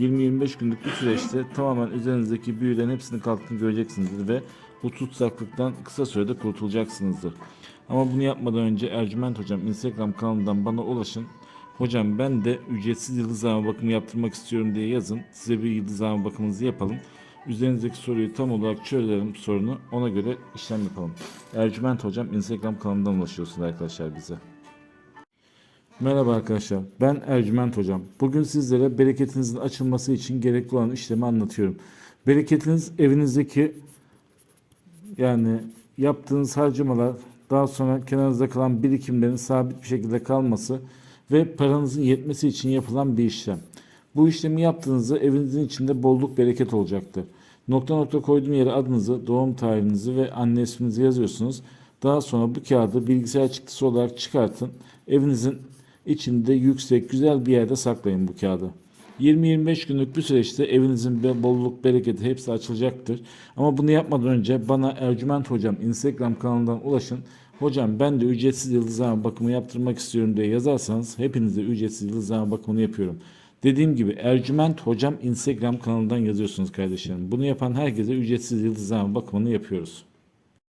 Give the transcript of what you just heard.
20-25 günlük bir süreçte tamamen üzerinizdeki büyülerin hepsini kalktığını göreceksinizdir ve bu tutsaklıktan kısa sürede kurtulacaksınızdır. Ama bunu yapmadan önce Ercüment Hocam Instagram kanalından bana ulaşın. Hocam ben de ücretsiz yıldızlama bakımı yaptırmak istiyorum diye yazın. Size bir yıldızlama bakımınızı yapalım. Üzerinizdeki soruyu tam olarak çözelim sorunu ona göre işlem yapalım. Ercüment Hocam Instagram kanalından ulaşıyorsunuz arkadaşlar bize. Merhaba arkadaşlar, ben Ercüment Hocam. Bugün sizlere bereketinizin açılması için gerekli olan işlemi anlatıyorum. Bereketiniz evinizdeki yani yaptığınız harcamalar, daha sonra kenarınızda kalan birikimlerin sabit bir şekilde kalması ve paranızın yetmesi için yapılan bir işlem. Bu işlemi yaptığınızda evinizin içinde bolluk bereket olacaktır. Nokta nokta koyduğum yere adınızı, doğum tarihinizi ve anne isminizi yazıyorsunuz. Daha sonra bu kağıdı bilgisayar çıktısı olarak çıkartın. Evinizin içinde yüksek, güzel bir yerde saklayın bu kağıdı. 20-25 günlük bir süreçte evinizin bolluk, bereketi hepsi açılacaktır. Ama bunu yapmadan önce bana Ercüment Hocam Instagram kanalından ulaşın. Hocam ben de ücretsiz yıldızlama bakımı yaptırmak istiyorum diye yazarsanız hepinize ücretsiz yıldızlama bakımını yapıyorum. Dediğim gibi Ercüment Hocam Instagram kanalından yazıyorsunuz kardeşlerim. Bunu yapan herkese ücretsiz yıldızlama bakımını yapıyoruz.